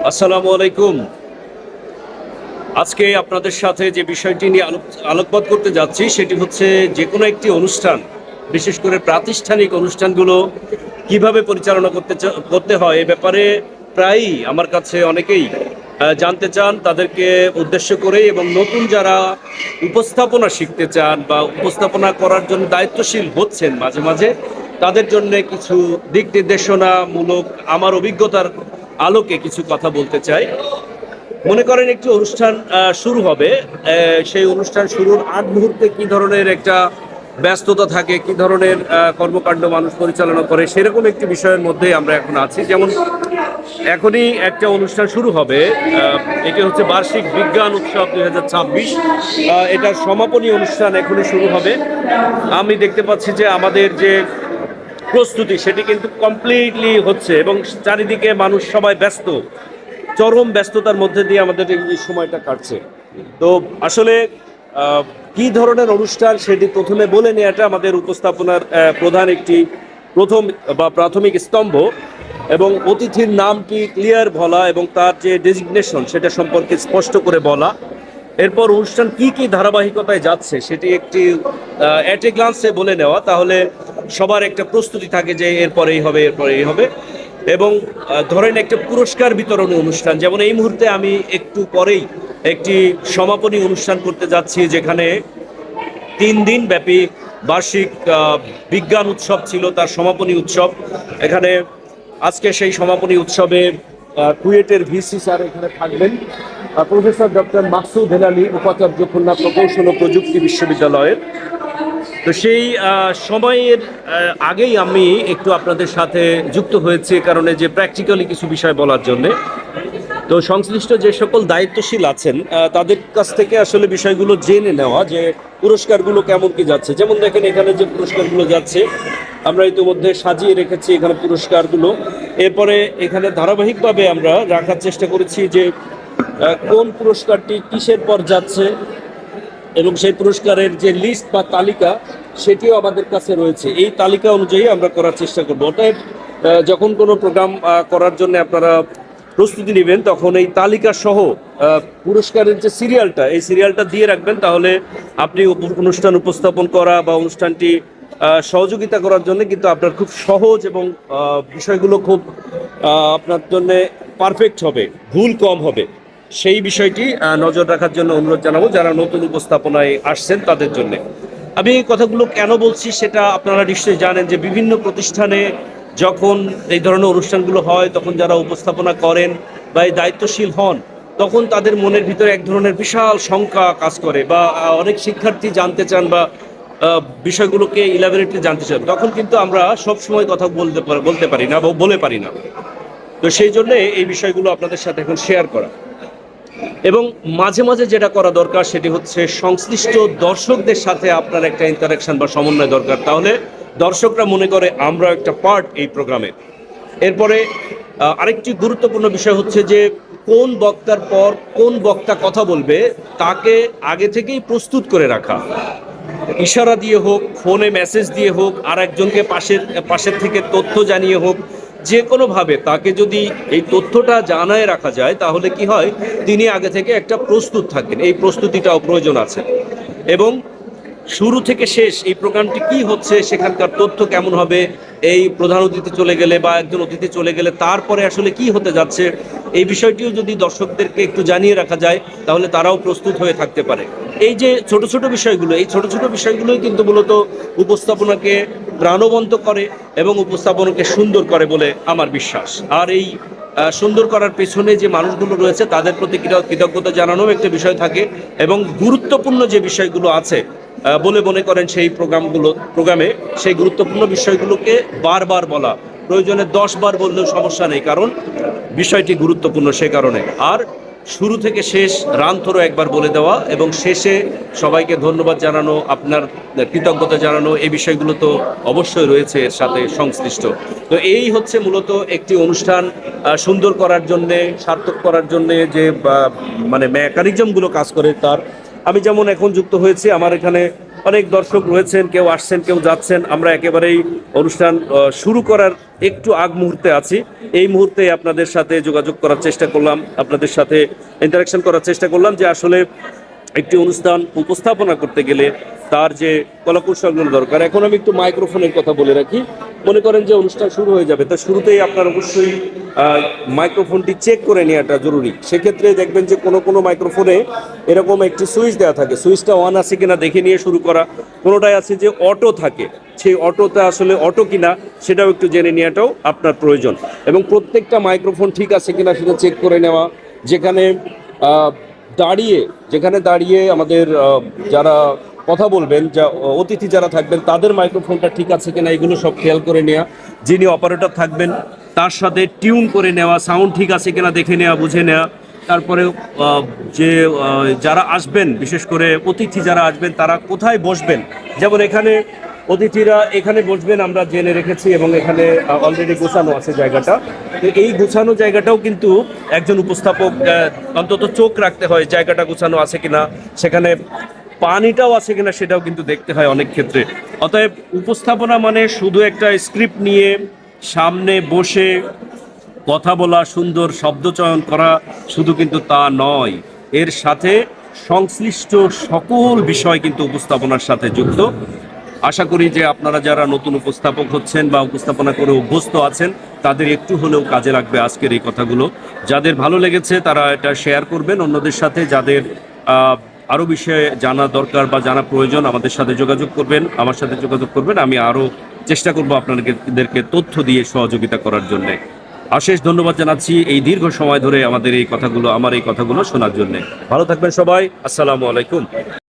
আসসালামু আলাইকুম। আজকে আপনাদের সাথে যে বিষয়টি নিয়ে আলোকপাত করতে যাচ্ছি, সেটি হচ্ছে যে কোনো একটি অনুষ্ঠান, বিশেষ করে প্রাতিষ্ঠানিক অনুষ্ঠানগুলো কীভাবে পরিচালনা করতে করতে হয়, এ ব্যাপারে প্রায়ই আমার কাছে অনেকেই জানতে চান, তাদেরকে উদ্দেশ্য করে এবং নতুন যারা উপস্থাপনা শিখতে চান বা উপস্থাপনা করার জন্য দায়িত্বশীল হচ্ছেন মাঝে মাঝে, তাদের জন্য কিছু দিক নির্দেশনামূলক আমার অভিজ্ঞতার আলোকে কিছু কথা বলতে চাই। মনে করেন একটি অনুষ্ঠান শুরু হবে। সেই অনুষ্ঠান শুরুর আগ মুহূর্তে কি ধরনের একটা ব্যস্ততা থাকে, কি ধরনের কর্মকাণ্ড মানুষ পরিচালনা করে, সেরকম একটি বিষয়ের মধ্যে আমরা এখন আছি। যেমন এখনই একটা অনুষ্ঠান শুরু হবে এটি হচ্ছে বার্ষিক বিজ্ঞান উৎসব দুই হাজার ছাব্বিশ। এটার সমাপনী অনুষ্ঠান এখনই শুরু হবে। আমি দেখতে পাচ্ছি যে আমাদের যে প্রস্তুতি, সেটি কিন্তু কমপ্লিটলি হচ্ছে এবং চারিদিকে মানুষ সবাই ব্যস্ত। চরম ব্যস্ততার মধ্যে দিয়ে আমাদের এই সময়টা কাটছে। তো আসলে কি ধরনের অনুষ্ঠান সেটি প্রথমে বলে নেওয়াটা আমাদের উপস্থাপনার প্রধান একটি প্রথম বা প্রাথমিক স্তম্ভ এবং অতিথির নামটি ক্লিয়ার বলা এবং তার যে ডেজিগনেশন সেটা সম্পর্কে স্পষ্ট করে বলা। এরপর অনুষ্ঠান কি কি ধারাবাহিকতায় যাচ্ছে সেটি একটি অ্যাট এ গ্লান্সে বলে নেওয়া। তাহলে সবার একটা প্রস্তুতি থাকে যে এরপর এই হবে এরপর এই হবে। এবং ধরেন একটা পুরস্কার বিতরণী অনুষ্ঠান। যেমন এই মুহূর্তে আমি একটু পরেই একটি সমাপনী অনুষ্ঠান করতে যাচ্ছি, যেখানে তিন দিন ব্যাপী বার্ষিক বিজ্ঞান উৎসব ছিল তার সমাপনী উৎসব। এখানে আজকে সেই সমাপনী উৎসবে কুয়েটের ভিসি স্যার এখানে থাকবেন। প্রফেসর ডক্টর মাকসুদ হেলালি, উপাচার্য খুলনা প্রকৌশল ও প্রযুক্তি বিশ্ববিদ্যালয়ের তো সেই সময়ের আগেই আমি একটু আপনাদের সাথে যুক্ত হয়েছি কারণে যে প্র্যাকটিক্যালি কিছু বিষয় বলার জন্যে। তো সংশ্লিষ্ট যে সকল দায়িত্বশীল আছেন তাদের কাছ থেকে আসলে বিষয়গুলো জেনে নেওয়া যে পুরস্কারগুলো কেমন কি যাচ্ছে। যেমন দেখেন, এখানে যে পুরস্কারগুলো যাচ্ছে, আমরা ইতিমধ্যে সাজিয়ে রেখেছি এখানে পুরস্কারগুলো। এরপরে এখানে ধারাবাহিকভাবে আমরা রাখার চেষ্টা করেছি যে কোন পুরস্কারটি কিসের পর যাচ্ছে এবং সেই পুরস্কারের যে লিস্ট বা তালিকা, সেটিও আমাদের কাছে রয়েছে। এই তালিকা অনুযায়ী আমরা করার চেষ্টা করব। অতএব যখন কোনো প্রোগ্রাম করার জন্য আপনারা প্রস্তুতি নেবেন, তখন এই তালিকা সহ পুরস্কারের যে সিরিয়ালটা এই সিরিয়ালটা দিয়ে রাখবেন। তাহলে আপনি অনুষ্ঠান উপস্থাপন করা বা অনুষ্ঠানটি সহযোগিতা করার জন্য কিন্তু আপনার খুব সহজ এবং বিষয়গুলো খুব আপনার জন্য পারফেক্ট হবে, ভুল কম হবে। সেই বিষয়টি নজর রাখার জন্য অনুরোধ জানাব, যারা নতুন উপস্থাপনায় আসছেন তাদের জন্য। আমি এই কথাগুলো কেন বলছি সেটা আপনারা নিশ্চয়ই জানেন যে বিভিন্ন প্রতিষ্ঠানে যখন এই ধরনের অনুষ্ঠানগুলো হয়, তখন যারা উপস্থাপনা করেন বা এই দায়িত্বশীল হন, তখন তাদের মনের ভিতরে এক ধরনের বিশাল শঙ্কা কাজ করে বা অনেক শিক্ষার্থী জানতে চান বা বিষয়গুলোকে ইলাবোরেটলি জানতে চান। তখন কিন্তু আমরা সব সময় কথা বলতে বলতে পারি না বা বলে পারি না। তো সেই জন্য এই বিষয়গুলো আপনাদের সাথে এখন শেয়ার করা। এবং মাঝে মাঝে যেটা করা দরকার সেটি হচ্ছে সংশ্লিষ্ট দর্শকদের সাথে আপনার একটা ইন্টারাকশন বা সমন্বয় দরকার। তাহলে দর্শকরা মনে করে আমরা একটা পার্ট এই প্রোগ্রামে এরপরে আরেকটি গুরুত্বপূর্ণ বিষয় হচ্ছে যে কোন বক্তার পর কোন বক্তা কথা বলবে তাকে আগে থেকেই প্রস্তুত করে রাখা। ইশারা দিয়ে হোক, ফোনে মেসেজ দিয়ে হোক আর একজনকে পাশের পাশের থেকে তথ্য জানিয়ে হোক যে কোনোভাবে তাকে যদি এই তথ্যটা জানায় রাখা যায়, তাহলে কি হয়, তিনি আগে থেকে একটা প্রস্তুত থাকেন। এই প্রস্তুতিটাও প্রয়োজন আছে। এবং শুরু থেকে শেষ এই প্রোগ্রামটি কি হচ্ছে, সেখানকার তথ্য কেমন হবে, এই প্রধান অতিথি চলে গেলে বা একজন অতিথি চলে গেলে তারপরে আসলে কি হতে যাচ্ছে এই বিষয়টিও যদি দর্শকদেরকে একটু জানিয়ে রাখা যায়, তাহলে তারাও প্রস্তুত হয়ে থাকতে পারে। এই যে ছোট ছোট বিষয়গুলো, এই ছোট ছোট বিষয়গুলোই কিন্তু মূলত উপস্থাপনাকে প্রাণবন্ত করে এবং উপস্থাপনাকে সুন্দর করে বলে আমার বিশ্বাস। আর এই সুন্দর করার পেছনে যে মানুষগুলো রয়েছে, তাদের প্রতি কৃত- কৃতজ্ঞতা জানানো একটা বিষয় থাকে এবং গুরুত্বপূর্ণ যে বিষয়গুলো আছে বলে মনে করেন সেই প্রোগ্রামগুলো, প্রোগ্রামে সেই গুরুত্বপূর্ণ বিষয়গুলোকে বারবার বলা প্রয়োজনে দশ বার বললেও সমস্যা নেই, কারণ বিষয়টি গুরুত্বপূর্ণ সে কারণে। আর শুরু থেকে শেষ রান থ্রো একবার বলে দেওয়া এবং শেষে সবাইকে ধন্যবাদ জানানো, আপনার কৃতজ্ঞতা জানানো, এই বিষয়গুলো তো অবশ্যই রয়েছে এর সাথে সংশ্লিষ্ট। তো এই হচ্ছে মূলত একটি অনুষ্ঠান সুন্দর করার জন্যে, সার্থক করার জন্যে যে মানে মেকানিজমগুলো কাজ করে তার আমি যেমন এখন যুক্ত হয়েছি, আমার এখানে অনেক দর্শক রয়েছেন, কেউ আসছেন, কেউ যাচ্ছেন। আমরা একেবারেই অনুষ্ঠান শুরু করার একটু আগ মুহূর্তে আছি। এই মুহূর্তে আপনাদের সাথে যোগাযোগ করার চেষ্টা করলাম, আপনাদের সাথে ইন্টারাকশন করার চেষ্টা করলাম যে আসলে একটি অনুষ্ঠান উপস্থাপনা করতে গেলে তার যে কলাকৌশলগুলো দরকার। এখন আমি একটু মাইক্রোফোনের কথা বলে রাখি। মনে করেন যে অনুষ্ঠান শুরু হয়ে যাবে, তা শুরুতেই আপনার অবশ্যই মাইক্রোফোনটি চেক করে নেওয়াটা জরুরি। সেক্ষেত্রে দেখবেন যে কোনো কোনো মাইক্রোফোনে এরকম একটি সুইচ দেওয়া থাকে। সুইচটা অন আছে কিনা দেখে নিয়ে শুরু করা। কোনোটাই আছে যে অটো থাকে। সেই অটোটা আসলে অটো কিনা সেটাও একটু জেনে নেওয়াটাও আপনার প্রয়োজন। এবং প্রত্যেকটা মাইক্রোফোন ঠিক আছে কিনা সেটা চেক করে নেওয়া। যেখানে দাঁড়িয়ে, যেখানে দাঁড়িয়ে আমাদের যারা কথা বলবেন, যা, অতিথি যারা থাকবেন, তাদের মাইক্রোফোনটা ঠিক আছে কিনা এগুলো সব খেয়াল করে নেওয়া যিনি অপারেটর থাকবেন, তার সাথে টিউন করে নেওয়া সাউন্ড ঠিক আছে কিনা দেখে নেওয়া বুঝে নেওয়া তারপরে যে যারা আসবেন, বিশেষ করে অতিথি যারা আসবেন, তারা কোথায় বসবেন? যেমন এখানে অতিথিরা এখানে বসবেন, আমরা জেনে রেখেছি এবং এখানে অলরেডি গোছানো আছে জায়গাটা। তো এই গোছানো জায়গাটাও কিন্তু একজন উপস্থাপক অন্তত চোখ রাখতে হয় জায়গাটা গোছানো আছে কিনা, সেখানে পানিটাও আছে কিনা সেটাও কিন্তু দেখতে হয় অনেক ক্ষেত্রে। অতএব উপস্থাপনা মানে শুধু একটা স্ক্রিপ্ট নিয়ে সামনে বসে কথা বলা, সুন্দর শব্দ চয়ন করা, শুধু কিন্তু তা নয়। এর সাথে সংশ্লিষ্ট সকল বিষয় কিন্তু উপস্থাপনার সাথে যুক্ত। আশা করি যে আপনারা যারা নতুন উপস্থাপক হচ্ছেন বা উপস্থাপনা করে অভ্যস্ত আছেন, তাদের একটু হলেও কাজে লাগবে আজকের এই কথাগুলো। যাদের ভালো লেগেছে, তারা এটা শেয়ার করবেন। অন্যদের সাথে যাদের আরও বিষয়ে জানা দরকার বা জানা প্রয়োজন, আমাদের সাথে যোগাযোগ করবেন। আমার সাথে যোগাযোগ করবেন। আমি আরও চেষ্টা করব আপনাদেরকে তথ্য দিয়ে সহযোগিতা করার জন্য। অশেষ ধন্যবাদ জানাচ্ছি এই দীর্ঘ সময় ধরে আমাদের এই কথাগুলো, আমার এই কথাগুলো শোনার জন্য। ভালো থাকবেন সবাই। আসসালামু আলাইকুম।